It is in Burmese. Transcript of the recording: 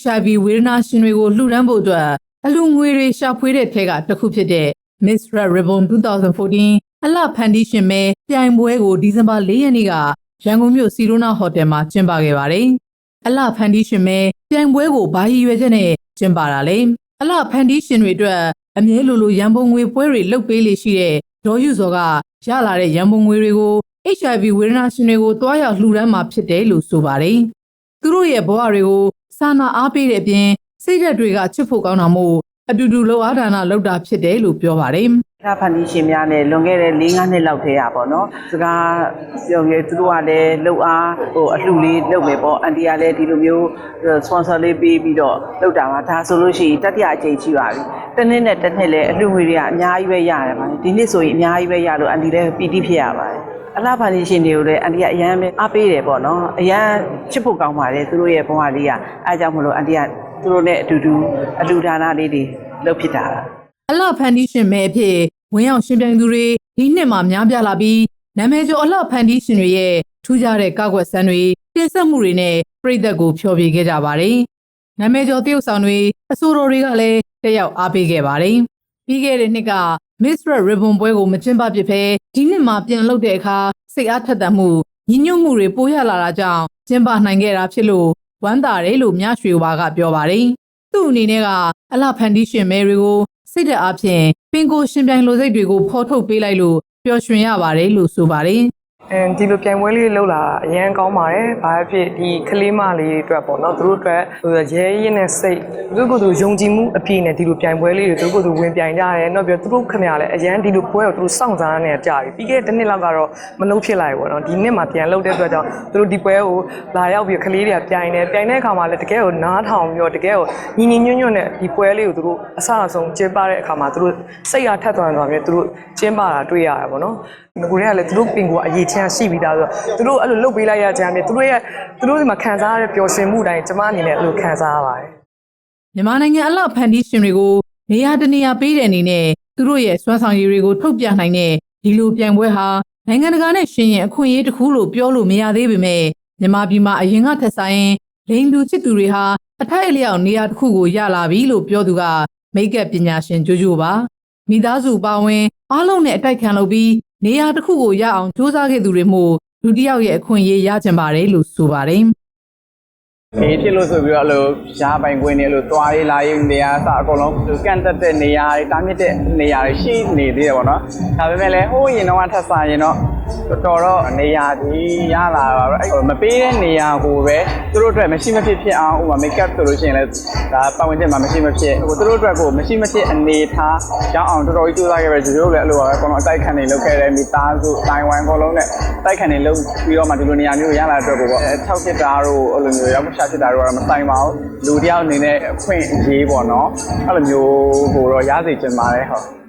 HIV ဝေဒနာရှင်တွေကိုလှူဒန်းဖို့အတွက်အလူငွေတွေရှာဖွေတဲ့ထဲကတစ်ခုဖြစ်တဲ့ Miss Red Ribbon 2014အလှဖန်တီးရှင်မဲပြိုင်ပွဲကိုဒီဇင်ဘာ၄ရက်နေ့ကရန်ကုန်မြို့စီရိုနာဟိုတယ်မှာကျင်းပခဲ့ပါတယ်။အလှဖန်တီးရှင်မဲပြိုင်ပွဲကိုဘာရည်ရွယ်ချက်နဲ့ကျင်းပတာလဲ။အလှဖန်တီးရှင်တွေအတွက်အမြဲလိုလိုရန်ပုံငွေပွဲတွေလုပ်ပေးလေရှိတဲ့ဒေါ်ယူဇော်ကရလာတဲ့ရန်ပုံငွေတွေကို HIV ဝေဒနာရှင်တွေကိုတွားရောက်လှူဒန်းမှာဖြစ်တယ်လို့ဆိုပါတယ်။သူတို့ရဲ့ဘဝတွေကို စာနာအားပေးတဲ့အပြင်စိတ်ဓာတ်တွေကချစ်ဖို့ကောင်းတာမို့အတူတူလောအားဒါနလုပ်တာဖြစ်တယ်လို့ပြောပါတယ်။ဒါဖန်တီးရှင်များနဲ့လွန်ခဲ့တဲ့၄-၅နှစ်လောက်တည်းရပါတော့စကားပြောငယ်သူတို့ကလည်းလှုပ်အားဟိုအလှလေးလုပ်မယ်ပေါ့အန်တီကလည်းဒီလိုမျိုး sponsor လေးပေးပြီးတော့လုပ်တာပါဒါဆိုလို့ရှိရင်တတိယအကြိမ်ရှိပါပြီတစ်နှစ်နဲ့တစ်နှစ်လည်းအလှငွေတွေကအများကြီးပဲရတယ်ပါဒီနှစ်ဆိုရင်အများကြီးပဲရလို့အန်တီလည်းပီတိဖြစ်ရပါတယ် အလားဖန်တီးရှင်တွေကိုလည်းအန်တီကအရန်ပဲအားပေးတယ်ပေါ့နော်အရန်ချစ်ဖို့ကောင်းပါတယ်သူတို့ရဲ့ဘဝလေးကအဲအကြောင်းမလို့အန်တီကသူတို့နဲ့အတူတူအလူဒါနာလေးတွေလုပ်ဖြစ်တာပါအလှဖန်တီးရှင်မဲအဖြစ်ဝင်းအောင်ရှင်ပြိုင်သူတွေဒီနှစ်မှာများပြားလာပြီးနာမည်ကျော်အလှဖန်တီးရှင်တွေရဲ့ထူးခြားတဲ့ကောက်ွက်ဆန်းတွေတင်ဆက်မှုတွေနဲ့ပြည်သက်ကိုဖျော်ဖြေခဲ့ကြပါတယ်။နာမည်ကျော်တရုတ်ဆောင်တွေအဆိုတော်တွေကလည်းတက်ရောက်အားပေးခဲ့ပါတယ်။ပြီးခဲ့တဲ့နှစ်က Miss Red Ribbon ပွဲကိုမကျင်းပဖြစ်ဘဲဒီနှစ်မှာပြန်လုပ်တဲ့အခါစိတ်အားထက်သန်မှုညီညွတ်မှုတွေပိုရလာတာကြောင့်ကျင်းပနိုင်ခဲ့တာဖြစ်လို့ဝမ်းသာတယ်လို့မြရွှေဝါကပြောပါတယ်။သူ့အနေနဲ့ကအလှဖန်တီးရှင်မဲတွေကိုစိတ်သက်အားဖြင့်ပင်ကိုရှင်ပြိုင်လိုစိတ်တွေကိုဖော်ထုတ်ပေးလိုက်လို့ပျော်ရွှင်ရပါတယ်လို့ဆိုပါတယ်အဲ ဒီလိုပြိုင်ပွဲလေးလှုပ်လာတာအရန်ကောင်းပါတယ်။ဘာဖြစ်ဒီကလေးမလေးတွေအတွက်ပေါ့နော်သူတို့အတွက်ဟိုရဲရဲနဲ့စိတ်သူတို့ကသူယုံကြည်မှုအပြည့်နဲ့ဒီလိုပြိုင်ပွဲလေးတွေသူတို့ကသူဝင်ပြိုင်ကြတယ်။နောက်ပြီးတော့သူတို့ခင်ဗျားလည်းအရန်ဒီလိုပွဲကိုသူတို့စောင့်စားနေကြပြီ။ပြီးခဲ့တဲ့တစ်နှစ်လောက်ကတော့မလုပ်ဖြစ်လိုက်ဘူးပေါ့နော်။ဒီနှစ်မှာပြန်လုပ်တဲ့အတွက်ကြောင့်သူတို့ဒီပွဲကိုလာရောက်ပြီးကလေးတွေကပြိုင်တယ်။ပြိုင်တဲ့အခါမှာလည်းတကယ်ကိုနားထောင်ပြီးတော့တကယ်ကိုညီညီညွတ်ညွတ်နဲ့ဒီပွဲလေးကိုသူတို့အဆအဆုံးကျင်းပတဲ့အခါမှာသူတို့စိတ်အားထက်သန်သွားပြီးသူတို့ကျင်းပတာတွေ့ရတာပေါ့နော်။ငကိုတွေကလည်းသူတို့ပင်ကိုအရေးချမ်းရှိပြီးသားဆိုတော့သူတို့အဲ့လိုလုပ်ပေးလိုက်ရကြတယ်သူတို့ရဲ့သူတို့ဒီမှာခံစားရတဲ့ပျော်ရွှင်မှုတိုင်းကျမအနေနဲ့အဲ့လိုခံစားရပါတယ်။မြန်မာနိုင်ငံအလှဖန်တီးရှင်တွေကိုနေရာတနေရာပေးတဲ့အနေနဲ့သူတို့ရဲ့စွမ်းဆောင်ရည်တွေကိုထုတ်ပြနိုင်တဲ့ဒီလိုပြိုင်ပွဲဟာနိုင်ငံတကာနဲ့ရှင်ရင်အခွင့်အရေးတစ်ခုလို့ပြောလို့မရသေးပေမဲ့မြန်မာပြည်မှာအရင်ကထက်ဆိုင်လိင်တူချစ်သူတွေဟာအထိုက်အလျောက်နေရာတစ်ခုကိုရလာပြီလို့ပြောသူကမိတ်ကပ်ပညာရှင်ဂျိုဂျိုပါမိသားစုပါဝင်အားလုံးနဲ့အတိုက်ခံလုပ်ပြီး နေရာတစ်ခုကိုရအောင်စူးစမ်းခဲ့သူတွေမို့လူတစ်ယောက်ရဲ့အခွင့်အရေးရကြပါတယ်လို့ဆိုပါတယ်အေးဖြစ်လို့ဆိုပြီးတော့အဲ့လိုရှားပိုင်ခွင့်နေအဲ့လိုသွားရေးလာရေးနေရာအစအကုန်လုံးကန့်တက်တဲ့နေရာတွေတားမြစ်တဲ့နေရာတွေရှိနေသေးတယ်ပေါ့နော်ဒါပေမဲ့လည်းဟိုးရင်တော့ထပ်စားရင်တော့ တော်တော်တော့နေရာကြီးရလာတာပဲအဲ့မပေးတဲ့နေရာကိုပဲသူတို့အတွက်မရှိမဖြစ်ဖြစ်အောင်ဥပမာ make up ဆိုလို့ရှိရင်လည်းဒါပတ်ဝန်းကျင်မှာမရှိမဖြစ်ဟိုသူတို့အတွက်ကိုမရှိမဖြစ်အနေထားရောက်အောင်တော်တော်ကြီးကြိုးစားခဲ့ပဲသူတို့လည်းအဲ့လိုပါပဲအကုန်လုံးအတိုက်ခံနေလုပ်ခဲ့တယ်မိသားစုတိုင်ဝမ်အကုန်လုံးနဲ့တိုက်ခံနေလုပ်ပြီးတော့မှဒီလိုနေရာမျိုးရလာတဲ့အတွက်ကိုပေါ့အဲထောက်ဖြစ်တာတို့အဲ့လိုမျိုးရောက်ချဖြစ်တာတို့ကတော့မဆိုင်ပါဘူးလူတယောက်အနေနဲ့အခွင့်အရေးပေါ့နော်အဲ့လိုမျိုးကိုတော့ရစေချင်ပါတယ်ဟုတ်